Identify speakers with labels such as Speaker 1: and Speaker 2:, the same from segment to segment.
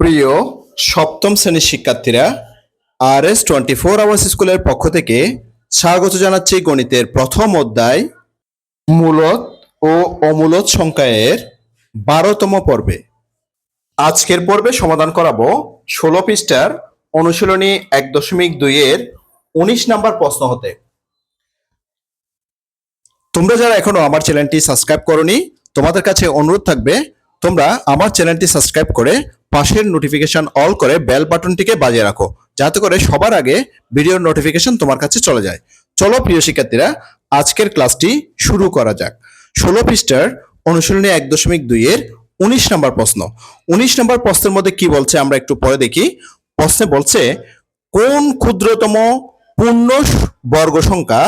Speaker 1: প্রিয় সপ্তম শ্রেণির শিক্ষার্থীরা R S twenty four hours স্কুলের পক্ষ থেকে স্বাগত জানাচ্ছি গণিতের প্রথম অধ্যায় মূলত ও অমূলত সংখ্যায়ের বারোতম পর্বে। আজকের পর্বে সমাধান করাবো ষোলো পৃষ্ঠার অনুশীলনী এক দশমিক দুইয়ের উনিশ নাম্বার প্রশ্ন হতে। তোমরা যারা এখনও আমার চ্যানেলটি সাবস্ক্রাইব করনি, তোমাদের কাছে অনুরোধ থাকবে তোমরা আমার চ্যানেলটি সাবস্ক্রাইব করে পাশের নোটিফিকেশন অল করে বেল বাটনটিকে বাজিয়ে রাখো, যাতে করে সবার আগে ভিডিওর নোটিফিকেশন তোমার কাছে চলে যায়। চলো প্রিয় শিক্ষার্থীরা, আজকের ক্লাসটি শুরু করা যাক। ষোলো পৃষ্ঠার অনুশীলনী এক দশমিক দুইয়ের উনিশ নম্বর প্রশ্ন। উনিশ নম্বর প্রশ্নের মধ্যে কি বলছে আমরা একটু পরে দেখি। প্রশ্নে বলছে, কোন ক্ষুদ্রতম পূর্ণ বর্গ সংখ্যা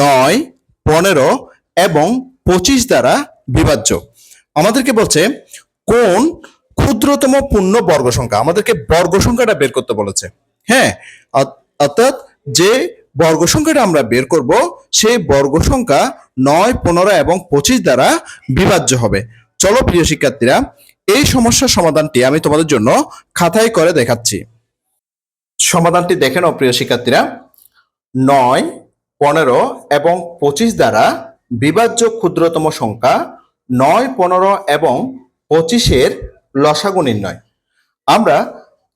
Speaker 1: নয়, পনেরো এবং পঁচিশ দ্বারা বিভাজ্য? আমাদেরকে বলছে কোন ক্ষুদ্রতম পূর্ণ বর্গ সংখ্যা? আমাদেরকে বর্গ সংখ্যাটা বের করতে বলেছে। হ্যাঁ অর্থাৎ যে বর্গ সংখ্যাটা আমরা বের করব, সেই বর্গ সংখ্যা নয়, পনেরো এবং পঁচিশ দ্বারা বিভাজ্য হবে। চলো প্রিয় শিক্ষার্থীরা, এই সমস্যার সমাধানটি আমি তোমাদের জন্য খাতায় করে দেখাচ্ছি। সমাধানটি দেখে নাও প্রিয় শিক্ষার্থীরা। নয়, পনেরো এবং পঁচিশ দ্বারা বিভাজ্য ক্ষুদ্রতম সংখ্যা নয়, পনেরো এবং পঁচিশের লসাগু নির্ণয়। আমরা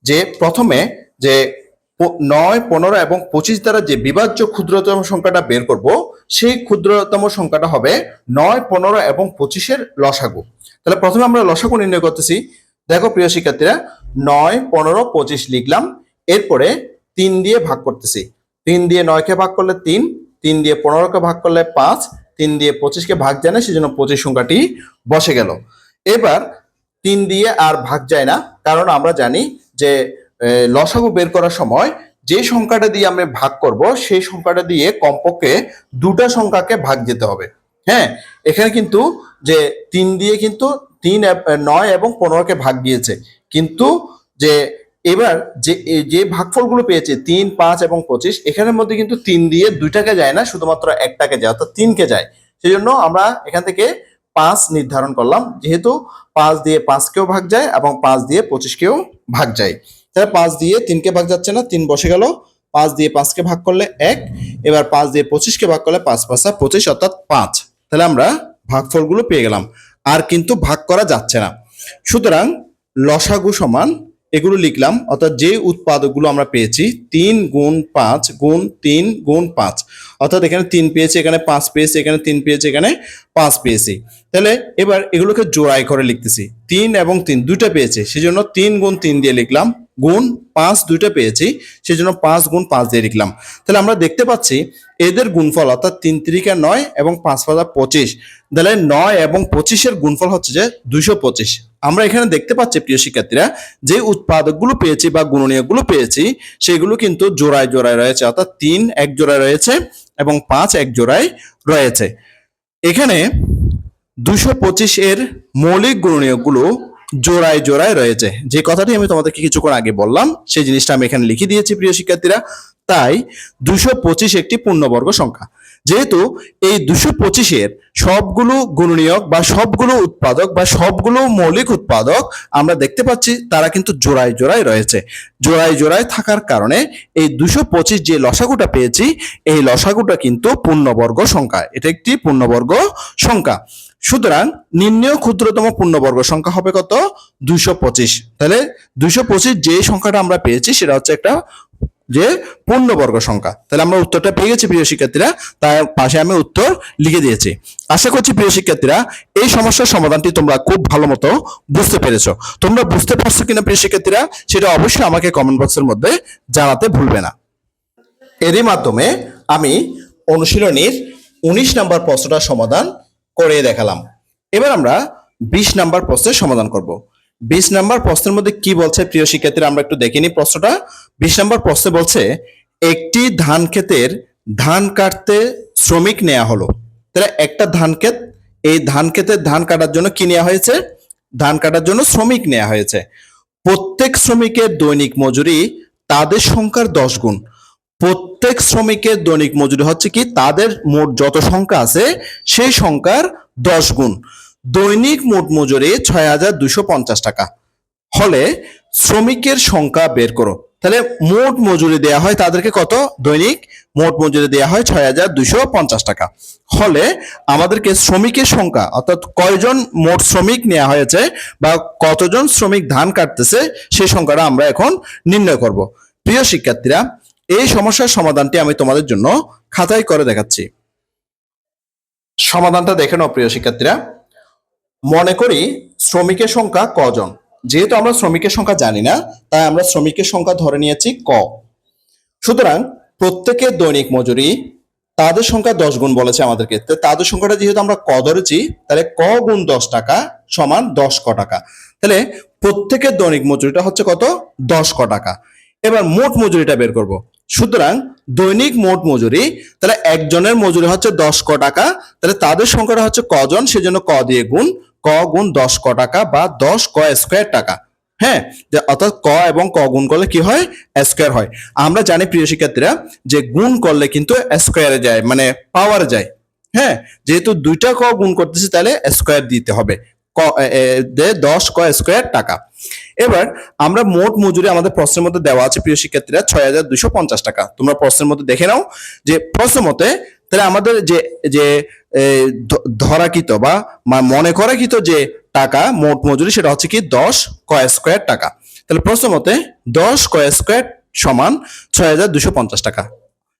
Speaker 1: যে প্রথমে যে নয়, পনেরো এবং পঁচিশ দ্বারা যে বিভাজ্য ক্ষুদ্রতম সংখ্যাটা বের করব, সেই ক্ষুদ্রতম সংখ্যাটা হবে নয়, পনেরো এবং পঁচিশের লসাগু। তাহলে প্রথমে আমরা লসাগু নির্ণয় করতেছি। দেখো প্রিয় শিক্ষার্থীরা, নয়, পনেরো, পঁচিশ লিখলাম, এরপরে তিন দিয়ে ভাগ করতেছি। তিন দিয়ে নয়কে ভাগ করলে তিন তিন দিয়ে পনেরোকে ভাগ করলে পাঁচ তিন দিয়ে পঁচিশকে ভাগ যায় না, সেজন্য পঁচিশ সংখ্যাটি বসে গেল। এবার তিন দিয়ে আর ভাগ যায় না, কারণ আমরা জানি যে লসাগু বের করার সময় যে সংখ্যাটা দিয়ে আমরা ভাগ করব, সেই সংখ্যাটা দিয়ে কমপক্ষে দুটা সংখ্যাকে ভাগ যেতে হবে। হ্যাঁ এখানে কিন্তু যে তিন দিয়ে কিন্তু তিন নয় এবং পনেরোকে ভাগ দিয়েছে। কিন্তু যে এবার যে যে ভাগফলগুলো পেয়েছে, তিন, পাঁচ এবং পঁচিশ, এখানের মধ্যে কিন্তু তিন দিয়ে দুইটাকে যায় না, শুধুমাত্র একটাকে যায়, অর্থাৎ তিনকে যায়। সেই জন্য আমরা এখান থেকে পাঁচ নির্ধারণ করলাম, যেহেতু পাঁচ দিয়ে পাঁচকেও ভাগ যায় এবং পাঁচ দিয়ে পঁচিশকেও ভাগ যায়। তাহলে পাঁচ দিয়ে তিনকে ভাগ যাচ্ছে না, তিন বসে গেল। পাঁচ দিয়ে পাঁচকে ভাগ করলে এক, এবার পাঁচ দিয়ে পঁচিশকে ভাগ করলে পাঁচ, পাঁচা পঁচিশ অর্থাৎ পাঁচ। তাহলে আমরা ভাগফলগুলো পেয়ে গেলাম, আর কিন্তু ভাগ করা যাচ্ছে না। সুতরাং লসাগু সমান এগুলো লিখলাম অর্থাৎ যে উৎপাদকগুলো আমরা পেয়েছি তিন গুণ পাঁচ গুণ তিন গুণ পাঁচ। অর্থাৎ এখানে তিন পেয়েছি, এখানে পাঁচ পেয়েছি, এখানে তিন পেয়েছি, এখানে পাঁচ পেয়েছি। তাহলে এবার এগুলোকে জোড়াই করে লিখতেছি। তিন এবং তিন দুইটা পেয়েছি, সেজন্য তিন গুণ তিন দিয়ে লিখলাম। গুণ পাঁচ দুইটা পেয়েছি, সেজন্য পাঁচ গুণ পাঁচ দিয়ে লিখলাম। তাহলে আমরা দেখতে পাচ্ছি এদের গুণফল অর্থাৎ তিন তিরিকা নয় এবং পাঁচ পাঁচা পঁচিশ। তাহলে নয় এবং পঁচিশের গুণফল হচ্ছে যে দুইশো পঁচিশ। আমরা এখানে দেখতে পাচ্ছি, প্রিয় শিক্ষার্থীরা, যে উৎপাদকগুলো পেয়েছি বা গুণনীয়কগুলো পেয়েছি, সেগুলো কিন্তু জোড়ায় জোড়ায় রয়েছে। অর্থাৎ তিন এক জোড়ায় রয়েছে এবং পাঁচ এক জোড়ায় রয়েছে। এখানে দুশো পঁচিশ এর মৌলিক গুণনীয়কগুলো জোড়ায় জোড়ায় রয়েছে। যে কথাটি আমি তোমাদেরকে কিছুক্ষণ আগে বললাম, সেই জিনিসটা আমি এখানে লিখে দিয়েছি প্রিয় শিক্ষার্থীরা। তাই দুশো পঁচিশ একটি পূর্ণবর্গ সংখ্যা। যেহেতু এই দুশো পঁচিশের সবগুলো গুণনীয়ক বা সবগুলো উৎপাদক বা সবগুলো মৌলিক উৎপাদক আমরা দেখতে পাচ্ছি, তারা কিন্তু জোড়ায় জোড়ায় রয়েছে। জোড়ায় জোড়ায় থাকার কারণে এই দুশো পঁচিশ যে লসাগুটা পেয়েছি, এই লসাগুটা কিন্তু পূর্ণবর্গ সংখ্যা। এটা একটি পূর্ণবর্গ সংখ্যা। সুতরাং নিম্নেয় ক্ষুদ্রতম পূর্ণবর্গ সংখ্যা হবে কত? দুইশো পঁচিশ। তাহলে দুশো পঁচিশ যে সংখ্যাটা আমরা পেয়েছি, সেটা হচ্ছে একটা যে পূর্ণবর্গ সংখ্যা। তাহলে আমরা উত্তরটা পেয়ে গেছি প্রিয় শিক্ষার্থীরা, তার পাশে আমি উত্তর লিখে দিয়েছি। আশা করছি প্রিয় শিক্ষার্থীরা, এই সমস্যার সমাধানটি তোমরা খুব ভালো মতো বুঝতে পেরেছ। তোমরা বুঝতে পারছ কিনা প্রিয় শিক্ষার্থীরা, সেটা অবশ্যই আমাকে কমেন্ট বক্সের মধ্যে জানাতে ভুলবে না। এরই মাধ্যমে আমি অনুশীলনীর উনিশ নাম্বার প্রশ্নটা সমাধান করে দেখালাম। এবার আমরা বিশ নাম্বার প্রশ্নের সমাধান করব। বিশ নাম্বার প্রশ্নের মধ্যে কি বলছে? প্রিয় শিক্ষার্থীরা, আমরা একটু দেখে নিই প্রশ্নটা। বিশ নাম্বার প্রশ্নে বলছে, একটি ধান ক্ষেতের ধান কাটতে শ্রমিক নেওয়া হলো। তাহলে একটা ধান ক্ষেত, এই ধান ক্ষেতের ধান কাটার জন্য কি নেওয়া হয়েছে? ধান কাটার জন্য শ্রমিক নেওয়া হয়েছে। প্রত্যেক শ্রমিকের দৈনিক মজুরি তাদের সংখ্যার দশ গুণ। প্রত্যেক শ্রমিকের দৈনিক মজুরি হচ্ছে কি? তাদের মোট যত সংখ্যা আছে, সেই সংখ্যার দশ গুণ। দৈনিক মোট মজুরি ছয় হাজার দুশো পঞ্চাশ টাকা। হলে শ্রমিকের সংখ্যা বের করো। তাহলে মোট মজুরি দেয়া হয় তাদেরকে কত? দৈনিক মোট মজুরি দেয়া হয় ছয় হাজার দুইশো পঞ্চাশ টাকা। হলে আমাদেরকে শ্রমিকের সংখ্যা, অর্থাৎ কয়জন মোট শ্রমিক নেওয়া হয়েছে বা কতজন শ্রমিক ধান কাটতেছে, সেই সংখ্যাটা আমরা এখন নির্ণয় করব। প্রিয় শিক্ষার্থীরা, এই সমস্যার সমাধানটি আমি তোমাদের জন্য খাতায় করে দেখাচ্ছি। সমাধানটা দেখে নাও প্রিয় শিক্ষার্থীরা। মনে করি শ্রমিকের সংখ্যা কজন? যেহেতু আমরা শ্রমিকের সংখ্যা জানি না, তাই আমরা শ্রমিকের সংখ্যা ধরে নিয়েছি ক। সুতরাং প্রত্যেকের দৈনিক মজুরি, তাদের সংখ্যা দশ গুণ বলেছে আমাদেরকে তাদের সংখ্যাটা যেহেতু আমরা ক ধরেছি, তাহলে ক গুণ দশ টাকা সমান দশ ক টাকা। তাহলে প্রত্যেকের দৈনিক মজুরিটা হচ্ছে কত? দশ ক টাকা। এবার মোট মজুরিটা বের করব। সুতরাং দৈনিক মোট মজুরি, তাহলে একজনের মজুরি হচ্ছে দশ ক টাকা, তাহলে তাদের সংখ্যাটা হচ্ছে কজন? সেজন্য ক দিয়ে গুণ। ক গুণ দশ ক টাকা বা দশ ক স্কোয়ার টাকা। হ্যাঁ অর্থাৎ ক এবং ক গুণ করলে কি হয়? স্কোয়ার হয়। আমরা জানি প্রিয় শিক্ষার্থীরা যে গুণ করলে কিন্তু স্কোয়ারে যায় মানে পাওয়ারে যায়। হ্যাঁ যেহেতু দুইটা ক গুণ করতেছি তাহলে স্কোয়ার দিতে হবে। ক দশ ক স্কোয়ার টাকা। এবার আমরা মোট মজুরি আমাদের প্রশ্নের মধ্যে দেওয়া আছে প্রিয় শিক্ষার্থীরা ছয় হাজার দুইশো পঞ্চাশ টাকা। তোমরা প্রশ্নের মধ্যে দেখে নাও যে প্রশ্ন মতে তাহলে আমাদের যে যে ধরাকৃত বা মনে করাকৃত যে টাকা, মোট মজুরি, সেটা হচ্ছে কি দশ ক স্কোয়ার টাকা। তাহলে প্রশ্ন দশ ক স্কোয়ার সমান ছয় হাজার দুশো পঞ্চাশ টাকা।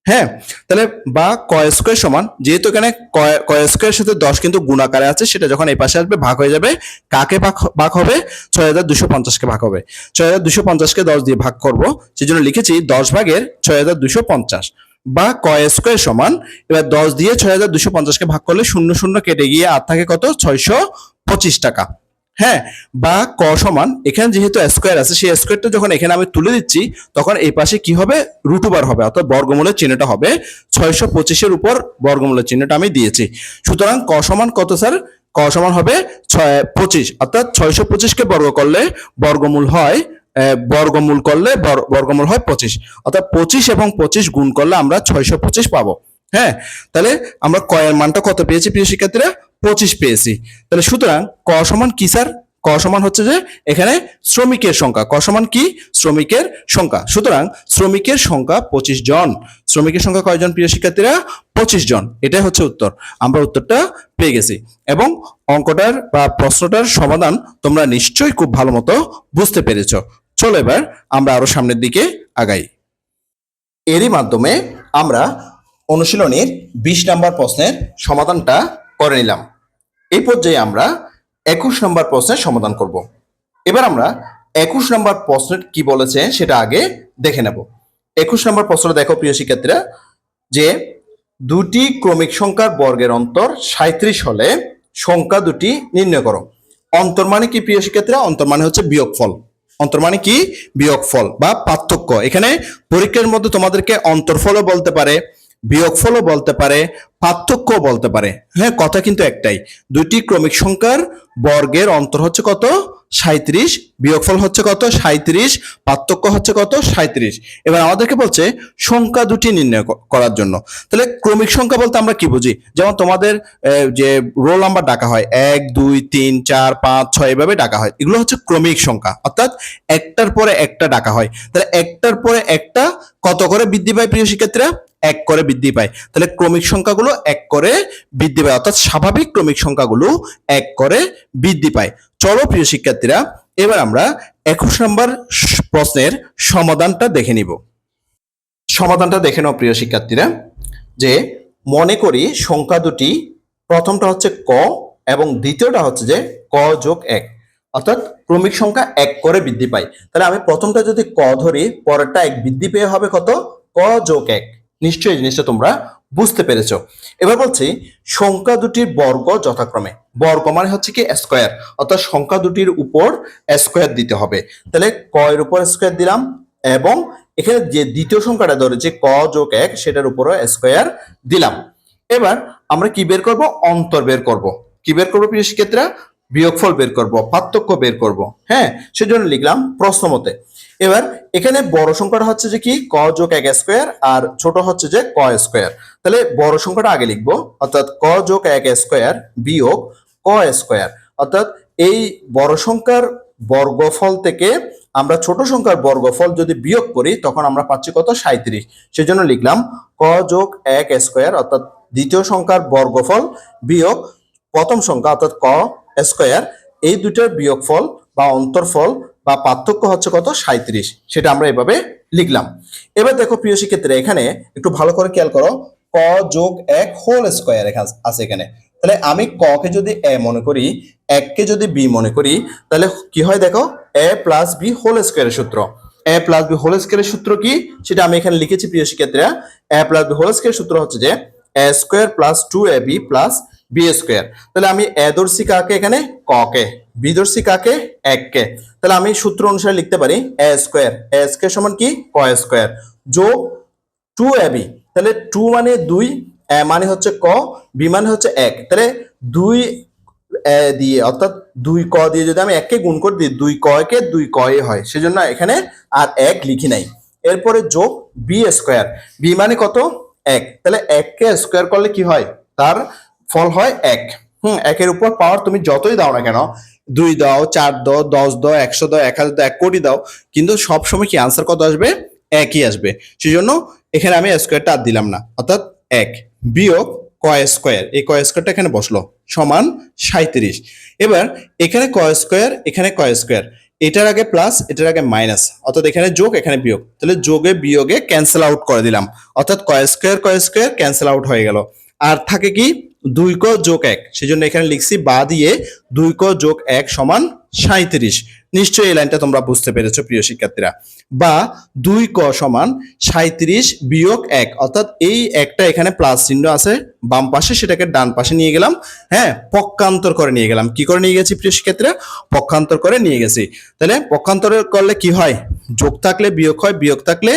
Speaker 1: হ্যাঁ? তাহলে বা কয় স্কোয়ার সমান, যেহেতু এখানে কয় কয় স্কোয়ার সাথে দশ কিন্তু গুণাকারে আছে, সেটা যখন এই পাশে আসবে, ভাগ হয়ে যাবে, কাকে ভাগ ভাগ হবে? ছয় হাজার দুশো পঞ্চাশকে ভাগ হবে। ছয় হাজার দুশো পঞ্চাশকে দশ দিয়ে ভাগ করব সেই জন্য লিখেছি দশ ভাগের ছয় হাজার দুশো পঞ্চাশ। বা কয় স্কোয়ার সমান, এবার দশ দিয়ে ছয় হাজার দুশো পঞ্চাশকে ভাগ করলে শূন্য শূন্য কেটে গিয়ে আর থাকে কত? ছয়শো পঁচিশ টাকা। হ্যাঁ বা ক সমান, এখানে যেহেতু স্কোয়ার আছে, সেই স্কোয়ারটা যখন এখানে আমি তুলে দিচ্ছি, তখন এই পাশে কি হবে? রুটুবার হবে, অর্থাৎ বর্গমূলের চিহ্নটা হবে। ছয়শো পঁচিশের উপর বর্গমূলের চিহ্নটা আমি দিয়েছি। সুতরাং ক সমান কত স্যার? ক সমান হবে ছয়, পঁচিশ। অর্থাৎ ছয়শো পঁচিশকে বর্গ করলে বর্গমূল হয় বর্গমূল করলে বর্গমূল হয় পঁচিশ। অর্থাৎ পঁচিশ এবং পঁচিশ গুণ করলে আমরা ছয়শো পঁচিশ পাবো। হ্যাঁ? তাহলে আমরা কয়ের মানটা কত পেয়েছি প্রিয় শিক্ষার্থীরা? পঁচিশ পেয়েছি। তাহলে সুতরাং ক সমান কি, স্যার? ক সমান হচ্ছে যে এখানে শ্রমিকের সংখ্যা। ক সমান কি? শ্রমিকের সংখ্যা। সুতরাং শ্রমিকের সংখ্যা পঁচিশ জন। শ্রমিকের সংখ্যা কয়জন প্রিয় শিক্ষার্থীরা? পঁচিশ জন। এটাই হচ্ছে উত্তর। আমরা উত্তরটা পেয়ে গেছি। এবং অঙ্কটার বা প্রশ্নটার সমাধান তোমরা নিশ্চয়ই খুব ভালো মতো বুঝতে পেরেছ। চলো এবার আমরা আরও সামনের দিকে আগাই। এরই মাধ্যমে আমরা অনুশীলনীর বিশ নাম্বার প্রশ্নের সমাধানটা করে নিলাম। এই পর্যায়ে আমরা একুশ নম্বর প্রশ্নের সমাধান করব। এবার আমরা একুশ নম্বর প্রশ্ন কি বলেছে সেটা আগে দেখে নেব। একুশ নম্বর প্রশ্ন দেখো প্রিয় শিক্ষার্থীরা, যে দুটি ক্রমিক সংখ্যার বর্গের অন্তর সাঁত্রিশ হলে সংখ্যা দুটি নির্ণয় করো। অন্তর মানে কি প্রিয় শিক্ষার্থীরা? অন্তর মানে হচ্ছে বিয়োগফল। অন্তর মানে কি? বিয়োগফল বা পার্থক্য। এখানে পরীক্ষার মধ্যে তোমাদেরকে অন্তরফলও বলতে পারে বিয়োগফলও বলতে পারে পার্থক্য বলতে পারে। হ্যাঁ কথা কিন্তু একটাই। দুইটি ক্রমিক সংখ্যার বর্গের অন্তর হচ্ছে কত? সাঁত্রিশ বিয়োগফল হচ্ছে কত? সাঁত্রিশ পার্থক্য হচ্ছে কত? সাঁত্রিশ এবার আমাদেরকে বলছে সংখ্যা দুটি নির্ণয় করার জন্য। তাহলে ক্রমিক সংখ্যা বলতে আমরা কি বুঝি? যেমন তোমাদের যে রোল নাম্বার ডাকা হয়, এক, দুই, তিন, চার, পাঁচ, ছয়, এভাবে ডাকা হয়। এগুলো হচ্ছে ক্রমিক সংখ্যা। অর্থাৎ একটার পরে একটা ডাকা হয়। তাহলে একটার পরে একটা কত করে বৃদ্ধি পায় প্রিয় শিক্ষার্থীরা? এক করে বৃদ্ধি পায়। তাহলে ক্রমিক সংখ্যাগুলো এক করে বৃদ্ধি পায়। অর্থাৎ স্বাভাবিক ক্রমিক সংখ্যাগুলো এক করে বৃদ্ধি পায়। চলো প্রিয় শিক্ষার্থীরা, এবার আমরা একুশ নম্বর প্রশ্নের সমাধানটা দেখে নিব। সমাধানটা দেখে নাও প্রিয় শিক্ষার্থীরা, যে মনে করি সংখ্যা দুটি, প্রথমটা হচ্ছে ক এবং দ্বিতীয়টা হচ্ছে যে ক যোগ এক। অর্থাৎ ক্রমিক সংখ্যা এক করে বৃদ্ধি পায়। তাহলে আমি প্রথমটা যদি ক ধরি, পরেরটা এক বৃদ্ধি পেয়ে হবে কত? ক যোগ এক। নিশ্চয়ই জিনিসটা তোমরা বুঝতে পেরেছ। এবার বলছি, সংখ্যা দুটির বর্গ যথাক্রমে। বর্গ মানে হচ্ছে কি স্কোয়ার অর্থাৎ সংখ্যা দুটির উপর স্কোয়ার দিতে হবে। তাহলে ক এর উপর স্কোয়ার দিলাম এবং এখানে যে দ্বিতীয় সংখ্যাটা ধরেছে ক যোগ এক, সেটার উপরও স্কোয়ার দিলাম। এবার আমরা কি বের করব? অন্তর বের করব। কি বের করব প্রিয় শিক্ষার্থীরা? বিয়োগফল বের করব, পার্থক্য বের করব। হ্যাঁ সেজন্য লিখলাম প্রশ্ন মতে। এবার এখানে বড় সংখ্যাটা হচ্ছে যে কি, ক যোগ এক স্কোয়ার আর ছোট হচ্ছে যে ক স্কোয়ার। তাহলে বড় সংখ্যাটা আগে লিখব। অর্থাৎ ক যোগ এক স্কোয়ার বিয়োগ ক স্কোয়ার। অর্থাৎ এই বড় সংখ্যার বর্গফল থেকে আমরা ছোট সংখ্যার বর্গফল যদি বিয়োগ করি, তখন আমরা পাচ্ছি কত? সাঁত্রিশ সেজন্য লিখলাম ক যোগ এক স্কোয়ার, অর্থাৎ দ্বিতীয় সংখ্যার বর্গফল বিয়োগ প্রথম সংখ্যা, অর্থাৎ ক স্কোয়ার, এই দুটোর বিয়োগফল বা অন্তরফল বা পার্থক্য হচ্ছে কত? সাঁত্রিশ সেটা আমরা এভাবে লিখলাম। এবার দেখো প্রিয় শিক্ষার্থীরা, এখানে একটু ভালো করে খেয়াল করো। ক যোগ এক হোল স্কোয়ার আছে এখানে। তাহলে আমি ক কে যদি এ মনে করি এককে যদি বি মনে করি, তাহলে কি হয় দেখো? এ প্লাস বি হোল স্কোয়ারের সূত্র। এ প্লাস বি হোল স্কোয়ারের সূত্র কি? সেটা আমি এখানে লিখেছি প্রিয় শিক্ষার্থীরা। A plus B whole square সূত্র হচ্ছে যে, A square plus two A B plus B square তাহলে আমি এ দর্শী কাকে এখানে? ক কে। বি কাকে? এক কে। তাহলে আমি সূত্র অনুসারে লিখতে পারি এ স্কোয়ার এ স্কোয়ার সমান কি? ক স্কোয়ার যোগ টু এ বি তাহলে টু মানে দুই এ মানে হচ্ছে ক বি মানে হচ্ছে এক। তাহলে দুই এ দিয়ে, অর্থাৎ দুই ক দিয়ে যদি আমি এককে গুণ করে দিই, দুই কয়কে দুই কয়ে হয়। সেজন্য এখানে আর এক লিখি নাই। এরপরে যোগ বি স্কোয়ার বি মানে কত? এক। তাহলে এককে স্কোয়ার করলে কি হয়? তার ফল হয় এক। হুম, একের উপর পাওয়ার তুমি যতই দাও না কেন, দুই দাও, চার দাও, দশ দাও, একশো দাও, এক হাজার দাও, এক কোটি দাও, কিন্তু সবসময় কি আনসার কত আসবে? একই আসবে। সেই জন্য এখানে আমি স্কোয়ারটা আর দিলাম না, অর্থাৎ এক বিয়োগ কয় স্কোয়ার এই কয় স্কোয়ারটা এখানে বসল, সমান সাঁত্রিশ এবার এখানে কয় স্কোয়ার এখানে কয় স্কোয়ার এটার আগে প্লাস এটার আগে মাইনাস অর্থাৎ এখানে যোগ, এখানে বিয়োগ। তাহলে যোগে, বিয়োগে ক্যান্সেল আউট করে দিলাম। অর্থাৎ কয় স্কোয়ার কয় স্কোয়ার ক্যান্সেল আউট হয়ে গেল। আর থাকে কি? দুই ক যোগ এক। সেজন্য এখানে লিখছি বা দিয়ে দুই ক যোগ এক সমান সাঁত্রিশ নিশ্চয়ই এই লাইনটা তোমরা বুঝতে পেরেছ, প্রিয় শিক্ষার্থীরা। বা দুই ক সমান সাঁত্রিশ বিয়োগ এক। অর্থাৎ এই একটা এখানে প্লাস চিহ্ন আছে, বাম পাশে সেটাকে ডান পাশে নিয়ে গেলাম হ্যাঁ পক্ষান্তর করে নিয়ে গেলাম। কি করে নিয়ে গেছি, প্রিয় শিক্ষার্থীরা? পক্ষান্তর করে নিয়ে গেছি। তাহলে পক্ষান্তর করলে কি হয়? যোগ থাকলে বিয়োগ হয়, বিয়োগ থাকলে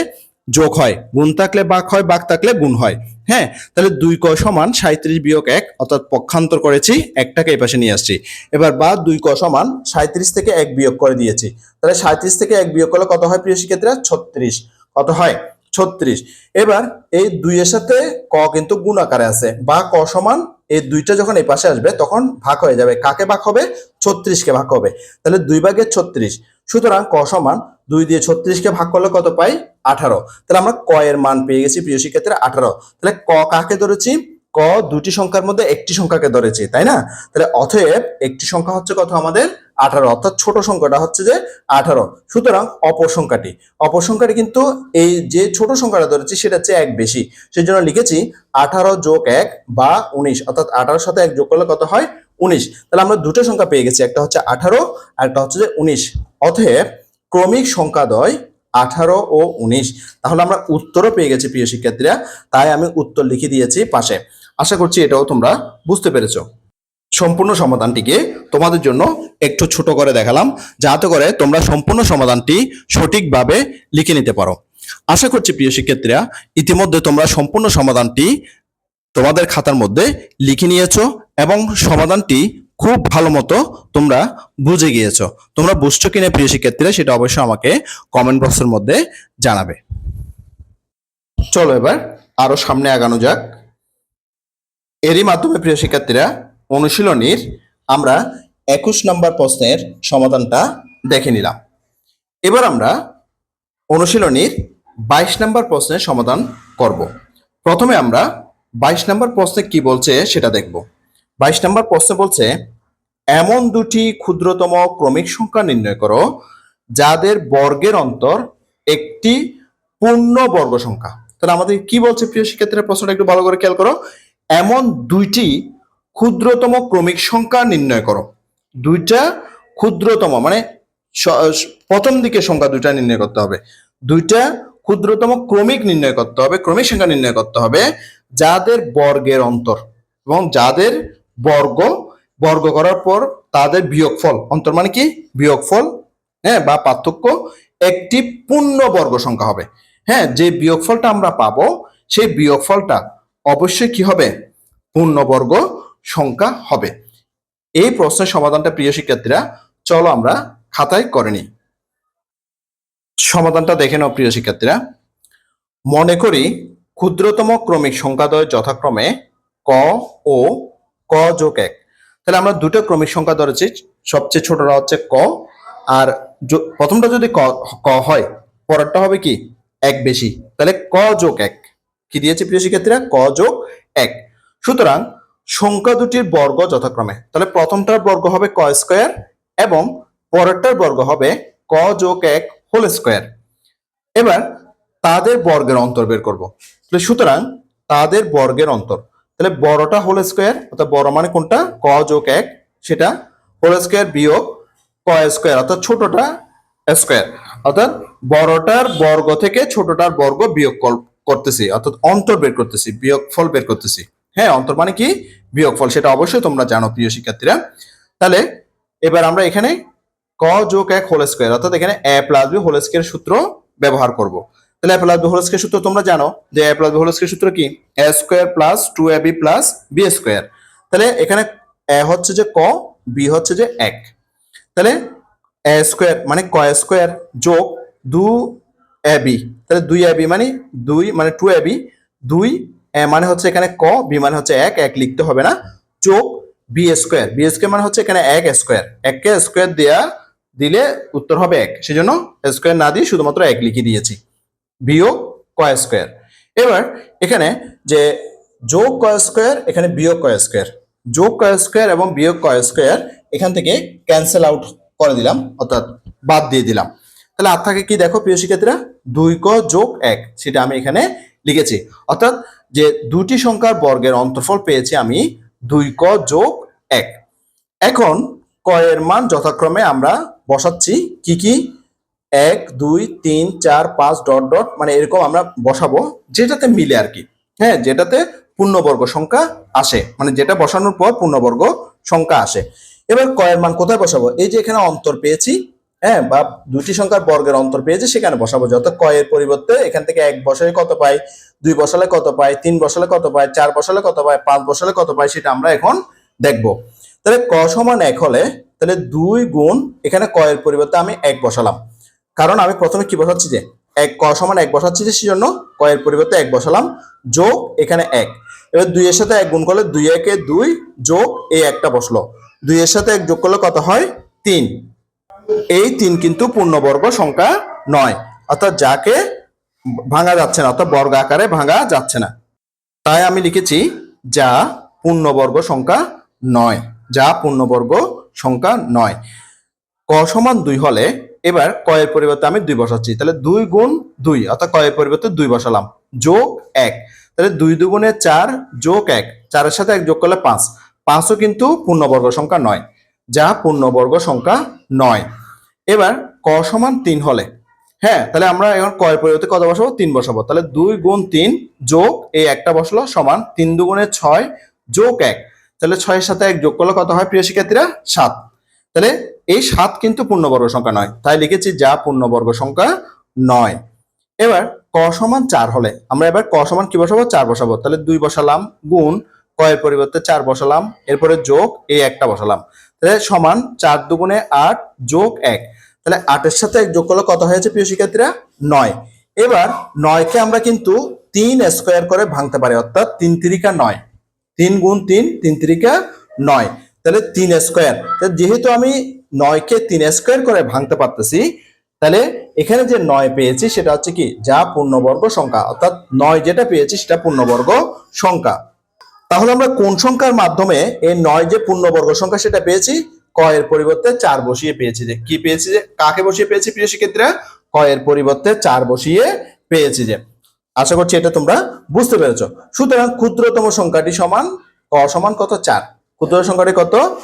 Speaker 1: যোগ হয়। গুণ থাকলে বাক হয়, বাক থাকলে গুণ হয়। হ্যাঁ তাহলে দুই ক সমান সাঁত্রিশ বিয়োগ এক, অর্থাৎ পক্ষান্তর করেছি, একটাকে এই পাশে নিয়ে আসছি। এবার বা দুই ক সমান সাঁত্রিশ থেকে এক বিয়োগ করে দিয়েছি। তাহলে সাঁত্রিশ থেকে এক বিয়োগ করলে কত হয় প্রিয় শিক্ষার্থীরা? ছত্রিশ। কত হয়? ছত্রিশ। এবার এই দুইয়ের সাথে ক কিন্তু গুণ আকারে আছে। বা ক সমান এই দুইটা যখন এই পাশে আসবে, তখন ভাগ হয়ে যাবে। কাকে ভাগ হবে? ছত্রিশকে ভাগ হবে। তাহলে দুই ভাগের ছত্রিশ। সুতরাং ক সমান দুই দিয়ে ছত্রিশকে ভাগ করলে কত পাই? আঠারো। তাহলে আমরা ক এর মান পেয়ে গেছি প্রিয় শিক্ষার্থীরা, আঠারো। তাহলে ক কাকে ধরেছি? ক দুটি সংখ্যার মধ্যে একটি সংখ্যাকে ধরেছি, তাই না? তাহলে অতএব একটি সংখ্যা হচ্ছে কত আমাদের? আঠারো। অর্থাৎ ছোট সংখ্যাটা হচ্ছে যে আঠারো। সুতরাং অপর সংখ্যাটি। অপর সংখ্যাটি কিন্তু এই যে ছোট সংখ্যাটা ধরেছি সেটা হচ্ছে এক বেশি। সেই জন্য লিখেছি আঠারো যোগ এক বা উনিশ। অর্থাৎ আঠারোর সাথে এক যোগ করলে কত হয়? উনিশ। তাহলে আমরা দুটো সংখ্যা পেয়ে গেছি, একটা হচ্ছে আঠারো আর একটা হচ্ছে যে উনিশ। অতএব ক্রমিক সংখ্যাদ্বয় আঠারো ও উনিশ। তাহলে আমরা উত্তরও পেয়ে গেছি প্রিয় শিক্ষার্থীরা, তাই আমি উত্তর লিখে দিয়েছি পাশে। আশা করছি এটাও তোমরা বুঝতে পেরেছ। সম্পূর্ণ সমাধানটিকে তোমাদের জন্য একটু ছোট করে দেখালাম, যাতে করে তোমরা সম্পূর্ণ সমাধানটি সঠিকভাবে লিখে নিতে পারো। আশা করছি প্রিয় শিক্ষার্থীরা, ইতিমধ্যে তোমরা সম্পূর্ণ সমাধানটি তোমাদের খাতার মধ্যে লিখে নিয়েছো। এবং সমাধানটি খুব ভালো মতো তোমরা বুঝে গিয়েছো। তোমরা বুঝছ কিনা প্রিয় শিক্ষার্থীরা, সেটা অবশ্যই আমাকে কমেন্ট বক্সের মধ্যে জানাবে। চলো এবার আরও সামনে আগানো যাক। এরই মাধ্যমে প্রিয় শিক্ষার্থীরা, অনুশীলনীর আমরা একুশ নম্বর প্রশ্নের সমাধানটা দেখে নিলাম। এবার আমরা অনুশীলনীর বাইশ নম্বর প্রশ্নের সমাধান করব। প্রথমে আমরা বাইশ নম্বর প্রশ্নে কি বলছে সেটা দেখব। বাইশ নম্বর প্রশ্নে বলছে, এমন দুটি ক্ষুদ্রতম ক্রমিক সংখ্যা নির্ণয় করো, যাদের বর্গের অন্তর একটি পূর্ণ বর্গ সংখ্যা। তাহলে আমাদের কি বলছে প্রিয় শিক্ষার্থীরা? প্রশ্নটা একটু ভালো করে খেয়াল করো। এমন দুইটি ক্ষুদ্রতম ক্রমিক সংখ্যা নির্ণয় করো। দুইটা ক্ষুদ্রতম মানে প্রথম দিকে সংখ্যা দুইটা নির্ণয় করতে হবে। দুইটা ক্ষুদ্রতম ক্রমিক নির্ণয় করতে হবে, ক্রমিক সংখ্যা নির্ণয় করতে হবে, যাদের বর্গের অন্তর এবং যাদের বর্গ বর্গ করার পর তাদের বিয়োগফল, অন্তর মানে কি? বিয়োগফল হ্যাঁ বা পার্থক্য, একটি পূর্ণ বর্গ সংখ্যা হবে। হ্যাঁ যে বিয়োগফলটা আমরা পাবো, সেই বিয়োগফলটা অবশ্যই কি হবে? পূর্ণবর্গ সংখ্যা হবে। এই প্রশ্নের সমাধানটা প্রিয় শিক্ষার্থীরা, চলো আমরা খাতায় করে নিই। সমাধানটা দেখে নাও প্রিয় শিক্ষার্থীরা। মনে করি ক্ষুদ্রতম ক্রমিক সংখ্যাদ্বয় যথাক্রমে ক, ও ক যোগ এক। তাহলে আমরা দুটো ক্রমিক সংখ্যা ধরেছি। সবচেয়ে ছোটটা হচ্ছে ক। আর প্রথমটা যদি ক ক হয়, পরেরটা হবে কি? এক বেশি। তাহলে ক যোগ এক। কি দিয়েছে প্রিয় শিক্ষার্থীরা? ক যোগ এক। সুতরাং সংখ্যা দুটির বর্গ যথাক্রমে। তাহলে প্রথমটার বর্গ হবে ক স্কোয়ার এবং পরেরটার বর্গ হবে ক যোগ এক হোল স্কোয়ার। এবার তাদের বর্গের অন্তর বের করব। তাহলে সুতরাং তাদের বর্গের অন্তর। তাহলে বড়টা হোল স্কোয়ার অর্থাৎ বড় মানে কোনটা? ক যোগ এক, সেটা হোল স্কোয়ার বিয়োগ ক স্কোয়ার অর্থাৎ ছোটটা স্কোয়ার অর্থাৎ বড়টার বর্গ থেকে ছোটটার বর্গ বিয়োগ কর- করতেছি, অর্থাৎ অন্তর বের করতেছি, বিয়োগ ফল বের করতেছি। হ্যাঁ অন্তর মানে কি? বিয়োগ ফল, সেটা অবশ্যই তোমরা জানো, প্রিয় শিক্ষার্থীরা। তাহলে এবার আমরা এখানে ক যোগ এক হোল স্কোয়ার অর্থাৎ এখানে A plus B whole square সূত্র ব্যবহার করব। তাহলে এ প্লাস বি হোল সূত্র তোমরা জানো যে এ প্লাস বি হোল সূত্র কি? A square plus two A B plus B square. তাহলে এখানে এ হচ্ছে যে ক, বি হচ্ছে যে এক। তাহলে এ স্কোয়ার মানে ক স্কোয়ার যোগ দু এ বি। তাহলে দুই এ বি মানে দুই মানে টু এ বি, দুই এ মানে হচ্ছে এখানে ক, বি মানে হচ্ছে এক এক লিখতে হবে না। যোগ বি স্কোয়ার। বি স্কোয়ার মানে হচ্ছে এখানে এক স্কোয়ার। এককে স্কোয়ার দেয়া দিলে উত্তর হবে এক। সেজন্য স্কোয়ার না দিয়ে শুধুমাত্র এক লিখে দিয়েছি। বিয়োগ কয় স্কোয়ার। এবার এখানে যে যোগ কয় স্কোয়ার, এখানে বিয়োগ কয় স্কোয়ার। যোগ কয় স্কোয়ার এবং বিয়োগ কয় স্কোয়ার এখান থেকে ক্যান্সেল আউট করে দিলাম, অর্থাৎ বাদ দিয়ে দিলাম। তাহলে আর থাকে কি দেখো প্রিয় শিক্ষার্থীরা? দুই ক যোগ এক, সেটা আমি এখানে লিখেছি। অর্থাৎ যে দুটি সংখ্যার বর্গের অন্তর্ফল পেয়েছি আমি দুই ক যোগ এক। এখন কয়ের মান যথাক্রমে আমরা বসাচ্ছি, কি কি? এক, দুই, তিন, চার, পাঁচ, ডট ডট মানে এরকম আমরা বসাবো, যেটাতে মিলে আর কি। হ্যাঁ যেটাতে পূর্ণবর্গ সংখ্যা আসে। মানে যেটা বসানোর পর পূর্ণবর্গ সংখ্যা আসে। এবার কয়ের মান কোথায় বসাবো? এই যে এখানে অন্তর পেয়েছি হ্যাঁ বা দুটি সংখ্যার বর্গের অন্তর পেয়েছি, সেখানে বসাবো। যত কয়ের পরিবর্তে এখান থেকে এক বসালে কত পাই, দুই বসালে কত পাই, তিন বসালে কত পাই, চার বসালে কত পাই, পাঁচ বসালে কত পাই, সেটা আমরা এখন দেখব। তাহলে ক সমান এক হলে তাহলে দুই গুণ এখানে কয়ের পরিবর্তে আমি এক বসালাম। কারণ আমি প্রথমে কি বসাচ্ছি যে এক ক সমান এক বসাচ্ছি যে, সেজন্য কয়ের পরিবর্তে এক বসালাম, যোগ এখানে এক। এবার দুইয়ের সাথে এক গুণ করলে দুই একে দুই যোগ এই একটা বসল। দুই এর সাথে এক যোগ করলে কত হয়? তিন। এই তিন কিন্তু পূর্ণবর্গ সংখ্যা নয়। অর্থাৎ যাকে ভাঙা যাচ্ছে না, অর্থাৎ বর্গ আকারে ভাঙা যাচ্ছে না। তাই আমি লিখেছি যা পূর্ণবর্গ সংখ্যা নয়। যা পূর্ণবর্গ সংখ্যা নয়। ক সমান দুই হলে এবার কয়ের পরিবর্তে আমি দুই বসাচ্ছি, তাহলে দুই গুণ দুই, অর্থাৎ কয়ের পরিবর্তে দুই বসালাম, যোগ এক, তাহলে দুই দুগুণে চার যোগ এক, চারের সাথে এক যোগ করলে পাঁচ, পাঁচও কিন্তু পূর্ণবর্গ সংখ্যা নয়, যা পূর্ণবর্গ সংখ্যা নয়। এবার ক সমান তিন হলে হ্যাঁ তাহলে আমরা এখন কয়ের পরিবর্তে কত বসাবো? তিন বসাবো, তাহলে দুই গুণ তিন যোগ এই একটা বসল সমান তিন দুগুণে ছয় যোগ এক, তাহলে ছয়ের সাথে এক যোগ করলে কত হয়? প্রিয় শিক্ষার্থীরা, সাত। তাহলে এই সাত কিন্তু পূর্ণবর্গ সংখ্যা নয়। তাই লিখেছি যা পূর্ণবর্গ সংখ্যা নয়। এবার ক সমান চার হলে, আমরা এবার ক সমান কি বসাবো? চার বসাবো। তাহলে দুই বসালাম গুণ কয়ের পরিবর্তে চার বসালাম, এরপরে যোগ এই একটা বসালাম। তাহলে সমান চার দুগুণে আট যোগ এক। তাহলে আটের সাথে এক যোগ করলে কত হয়েছে প্রিয় শিক্ষার্থীরা? নয়। এবার নয়কে আমরা কিন্তু তিন স্কোয়ার করে ভাঙতে পারি, অর্থাৎ তিন তিরিকা নয়। তিন গুণ তিন তিন তিরিকা নয়। তাহলে তিন স্কোয়ার। যেহেতু আমি নয়কে তিন স্কোয়ার করে ভাঙতে পারতেছি, তাহলে এখানে যে নয় পেয়েছি সেটা হচ্ছে কি, যা পূর্ণবর্গ সংখ্যা। অর্থাৎ নয় যেটা পেয়েছি সেটা পূর্ণবর্গ সংখ্যা। তাহলে আমরা কোন সংখ্যার মাধ্যমে এই নয় যে পূর্ণবর্গ সংখ্যা সেটা পেয়েছি? কয়ের পরিবর্তে চার বসিয়ে পেয়েছি যে, কি পেয়েছি যে, কাকে বসিয়ে পেয়েছি প্রিয় শিক্ষার্থীরা? কয়ের পরিবর্তে চার বসিয়ে পেয়েছি যে। আশা করছি এটা তোমরা বুঝতে পেরেছ। সুতরাং ক্ষুদ্রতম সংখ্যাটি সমান, ক সমান কত? চার। ক্ষুদ্র সংখ্যাটি কত?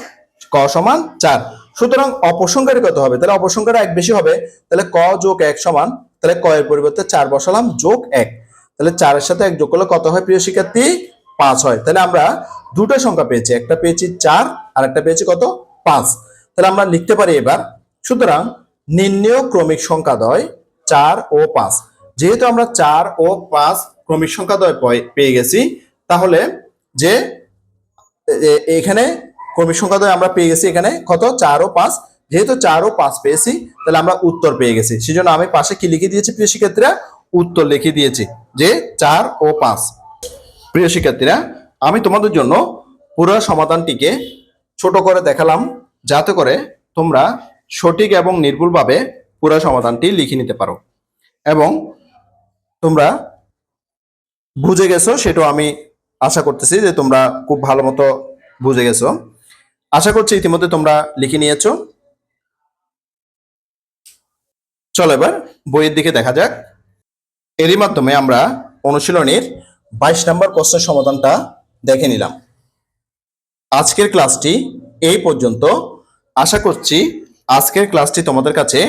Speaker 1: ক সমান চার। সুতরাং অপসংখ্যাটি কত হবে? তাহলে অপসংখ্যাটা এক বেশি হবে। তাহলে ক যোগ এক সমান, তাহলে ক এর পরিবর্তে চার বসালাম যোগ এক। তাহলে চারের সাথে এক যোগ করলে কত হয় প্রিয় শিক্ষার্থী? পাঁচ হয়। তাহলে আমরা দুটো সংখ্যা পেয়েছি। একটা পেয়েছি চার আর একটা পেয়েছি কত? পাঁচ। তাহলে আমরা লিখতে পারি এবার, সুতরাং নির্ণয় ক্রমিক সংখ্যাদ্বয় চার ও পাঁচ। যেহেতু আমরা চার ও পাঁচ ক্রমিক সংখ্যাদ্বয় পয়- পেয়ে গেছি, তাহলে যে এখানে সংখ্যা সংখ্যাদ্বয় আমরা পেয়ে গেছি এখানে কত? চার ও পাঁচ। যেহেতু চার ও পাঁচ পেয়েছি, তাহলে আমরা উত্তর পেয়ে গেছি। সেজন্য আমি পাশে কি লিখে দিয়েছি প্রিয় শিক্ষার্থীরা? উত্তর লিখে দিয়েছি যে চার ও পাঁচ। প্রিয় শিক্ষার্থীরা, আমি তোমাদের জন্য পুরো সমাধানটিকে ছোট করে দেখালাম, যাতে করে তোমরা সঠিক এবং নির্ভুলভাবে পুরো সমাধানটি লিখে নিতে পারো। এবং তোমরা বুঝে গেছো, সেটাও আমি আশা করতেছি যে তোমরা খুব ভালো মতো বুঝে গেছো। আশা করছি ইতিমধ্যে তোমরা লিখে নিয়েছো। চলো এবার বইয়ের দিকে দেখা যাক। এরই মাধ্যমে আমরা অনুশীলনীর বাইশ নম্বর প্রশ্নের সমাধানটা দেখে নিলাম। আজকের ক্লাসটি এই পর্যন্ত। আশা করছি আজকের ক্লাসটি তোমাদের কাছে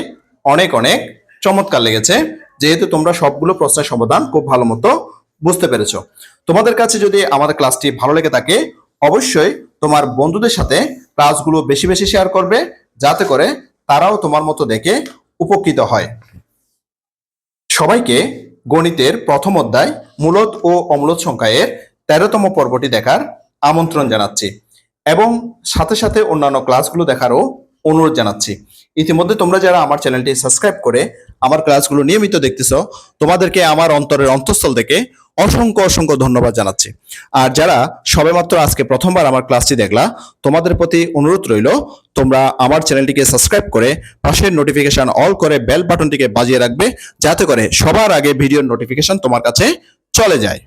Speaker 1: অনেক অনেক চমৎকার লেগেছে। যেহেতু তোমরা সবগুলো প্রশ্নের সমাধান খুব ভালো মতো বুঝতে পেরেছ। তোমাদের কাছে যদি আমাদের ক্লাসটি ভালো লেগে থাকে, অবশ্যই তোমার বন্ধুদের সাথে ক্লাসগুলো বেশি বেশি শেয়ার করবে, যাতে করে তারাও তোমার মতো দেখে উপকৃত হয়। সবাইকে গণিতের প্রথম অধ্যায় মূলত ও অমূলত সংখ্যা এর তেরোতম পর্বটি দেখার আমন্ত্রণ জানাচ্ছি এবং সাথে সাথে অন্যান্য ক্লাসগুলো দেখারও অনুরোধ জানাচ্ছি। ইতিমধ্যে তোমরা যারা আমার চ্যানেলটি সাবস্ক্রাইব করে আমার ক্লাসগুলো নিয়মিত দেখতেছ, তোমাদেরকে আমার অন্তরের অন্তঃস্থল থেকে অসংখ্য অসংখ্য ধন্যবাদ জানাচ্ছি। আর যারা সবেমাত্র আজকে প্রথমবার আমার ক্লাসটি দেখলা, তোমাদের প্রতি অনুরোধ রইল, তোমরা আমার চ্যানেলটিকে সাবস্ক্রাইব করে পাশের নোটিফিকেশন অল করে বেল বাটনটিকে বাজিয়ে রাখবে, যাতে করে সবার আগে ভিডিওর নোটিফিকেশন তোমার কাছে চলে যায়।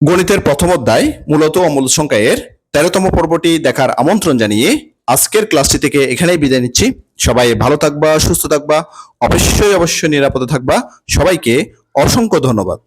Speaker 1: গণিতের প্রথম অধ্যায় মূলত অমূল সংখ্যা এর তেরোতম পর্বটি দেখার আমন্ত্রণ জানিয়ে আজকের ক্লাসটি থেকে এখানেই বিদায় নিচ্ছি। সবাই ভালো থাকবা, সুস্থ থাকবা, অবশ্যই অবশ্যই নিরাপদে থাকবা। সবাইকে অসংখ্য ধন্যবাদ।